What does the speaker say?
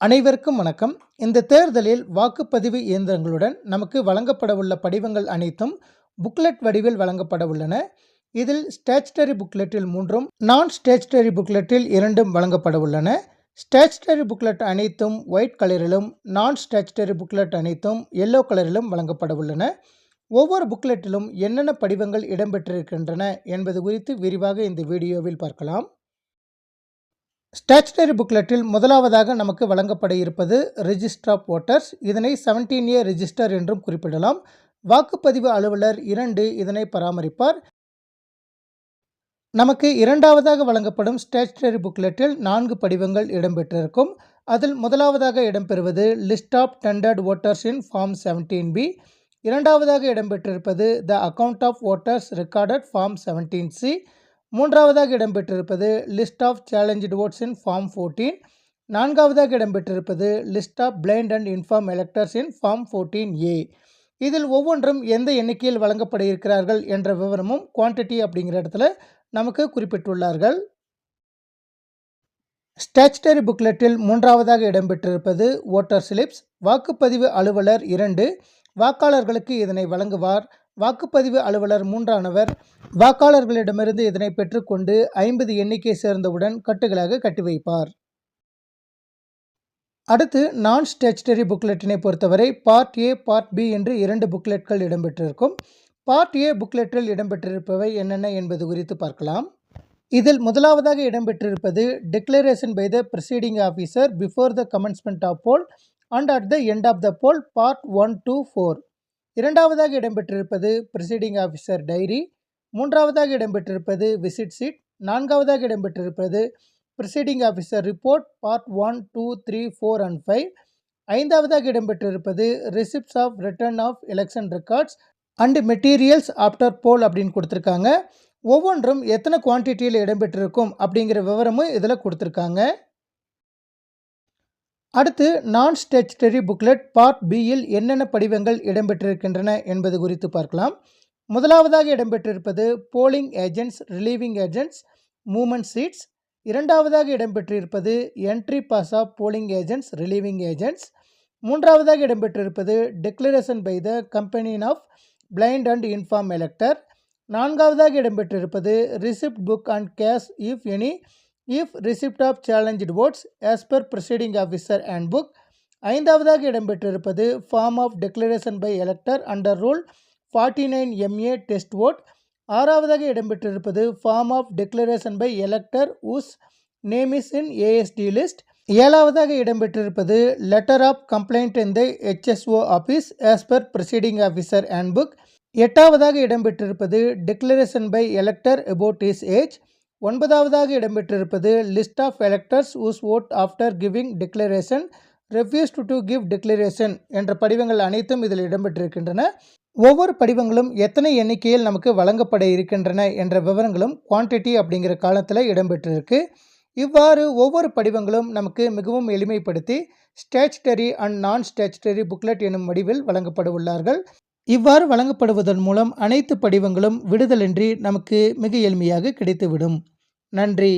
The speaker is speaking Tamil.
அனைவருக்கும் வணக்கம். இந்த தேர்தலில் வாக்குப்பதிவு இயந்திரங்களுடன் நமக்கு வழங்கப்படவுள்ள படிவங்கள் அனைத்தும் புக்லெட் வடிவில் வழங்கப்பட உள்ளன இதில் ஸ்டேச்சுட்டரி புக்லெட்டில் மூன்றும் நான் ஸ்டேச்சுட்டரி புக்லெட்டில் இரண்டும் வழங்கப்பட உள்ளன ஸ்டேச்சுட்டரி புக்லெட் அனைத்தும் ஒயிட் கலரிலும் நான் ஸ்டேச்சுட்டரி புக்லெட் அனைத்தும் எல்லோ கலரிலும் வழங்கப்பட உள்ளன ஒவ்வொரு புக்லெட்டிலும் என்னென்ன படிவங்கள் இடம்பெற்றிருக்கின்றன என்பது குறித்து விரிவாக இந்த வீடியோவில் பார்க்கலாம். ஸ்டாச்சுட்டரி புக்லெட்டில் முதலாவதாக நமக்கு வழங்கப்பட இருப்பது ரிஜிஸ்டர் ஆஃப் ஓட்டர்ஸ் இதனை செவன்டீன் ஏ ரிஜிஸ்டர் என்றும் குறிப்பிடலாம். வாக்குப்பதிவு அலுவலர் இரண்டு இதனை பராமரிப்பார். நமக்கு இரண்டாவதாக வழங்கப்படும் ஸ்டாச்சுட்டரி புக்லெட்டில் நான்கு படிவங்கள் இடம்பெற்றிருக்கும். அதில் முதலாவதாக இடம்பெறுவது list of tendered voters in form seventeen B இரண்டாவதாக இடம்பெற்றிருப்பது the account of voters recorded form seventeen C மூன்றாவதாக இடம்பெற்றிருப்பது list of challenged votes in form fourteen நான்காவதாக இடம்பெற்றிருப்பது list of blind and infirm electors in form fourteen A இதில் ஒவ்வொன்றும் எந்த எண்ணிக்கையில் வழங்கப்பட இருக்கிறார்கள் என்ற விவரமும் குவான்டிட்டி அப்படிங்கிற இடத்துல நமக்கு குறிப்பிட்டுள்ளார்கள். ஸ்டாச்சுட்டரி புக்லெட்டில் மூன்றாவதாக இடம்பெற்றிருப்பது ஓட்டர் ஸ்லிப்ஸ் வாக்குப்பதிவு அலுவலர் இரண்டு வாக்காளர்களுக்கு இதனை வழங்குவார். வாக்குப்பதிவு அலுவலர் மூன்றானவர் வாக்காளர்களிடமிருந்து இதனை பெற்றுக்கொண்டு ஐம்பது எண்ணிக்கை சேர்ந்தவுடன் கட்டுகளாக கட்டி வைப்பார். அடுத்து நான் ஸ்டேச்சுட்டரி புக்லெட்டினை பொறுத்தவரை பார்ட் ஏ பார்ட் பி என்று இரண்டு புக்லெட்கள் இடம்பெற்றிருக்கும். பார்ட் ஏ புக்லெட்டில் இடம்பெற்றிருப்பவை என்னென்ன என்பது குறித்து பார்க்கலாம். இதில் முதலாவதாக இடம்பெற்றிருப்பது declaration by the presiding officer before the commencement of poll and at the end of the poll part one two four இரண்டாவதாக இடம்பெற்றிருப்பது ப்ரிசைடிங் ஆஃபீஸர் டைரி மூன்றாவதாக இடம்பெற்றிருப்பது விசிட் சீட் நான்காவதாக இடம்பெற்றிருப்பது presiding officer report part one two three four and five ஐந்தாவதாக இடம்பெற்றிருப்பது receipts of return of election records and materials after poll அப்படின்னு கொடுத்துருக்காங்க. ஒவ்வொன்றும் எத்தனை குவான்டிட்டியில் இடம்பெற்றிருக்கும் அப்படிங்கிற விவரமும் இதில் கொடுத்துருக்காங்க. அடுத்து நான் ஸ்டேச்சுட்டரி புக்லெட் பார்ட் பியில் என்னென்ன படிவங்கள் இடம்பெற்றிருக்கின்றன என்பது குறித்து பார்க்கலாம். முதலாவதாக இடம்பெற்றிருப்பது polling agents relieving agents movement sheets இரண்டாவதாக இடம்பெற்றிருப்பது entry pass of polling agents relieving agents மூன்றாவதாக இடம்பெற்றிருப்பது declaration by the companion of blind and infirm elector நான்காவதாக இடம்பெற்றிருப்பது receipt book and cash if any if receipt of challenged votes as per presiding officer and book ஐந்தாவதாக இடம்பெற்றிருப்பது form of declaration by elector under rule forty nine MA test vote ஆறாவதாக இடம்பெற்றிருப்பது form of declaration by elector whose name is in ASD list ஏழாவதாக இடம்பெற்றிருப்பது letter of complaint in the HSO office as per presiding officer and book எட்டாவதாக இடம்பெற்றிருப்பது declaration by elector about his age ஒன்பதாவதாக இடம்பெற்றிருப்பது list of electors whose vote after giving declaration refused to give declaration என்ற படிவங்கள் அனைத்தும் இதில் இடம்பெற்றிருக்கின்றன. ஒவ்வொரு படிவங்களும் எத்தனை எண்ணிக்கையில் நமக்கு வழங்கப்பட இருக்கின்றன என்ற விவரங்களும் குவான்டிட்டி அப்படிங்கிற காலத்தில் இடம்பெற்றிருக்கு. இவ்வாறு ஒவ்வொரு படிவங்களும் நமக்கு மிகவும் எளிமைப்படுத்தி ஸ்டேச்சுட்டரி அண்ட் நான் ஸ்டேச்சுட்டரி புக்லெட் எனும் வடிவில் வழங்கப்பட உள்ளார்கள். இவ்வாறு வழங்கப்படுவதன் மூலம் அனைத்து படிவங்களும் விடுதலின்றி நமக்கு மிக எளிமையாக கிடைத்துவிடும். நன்றி.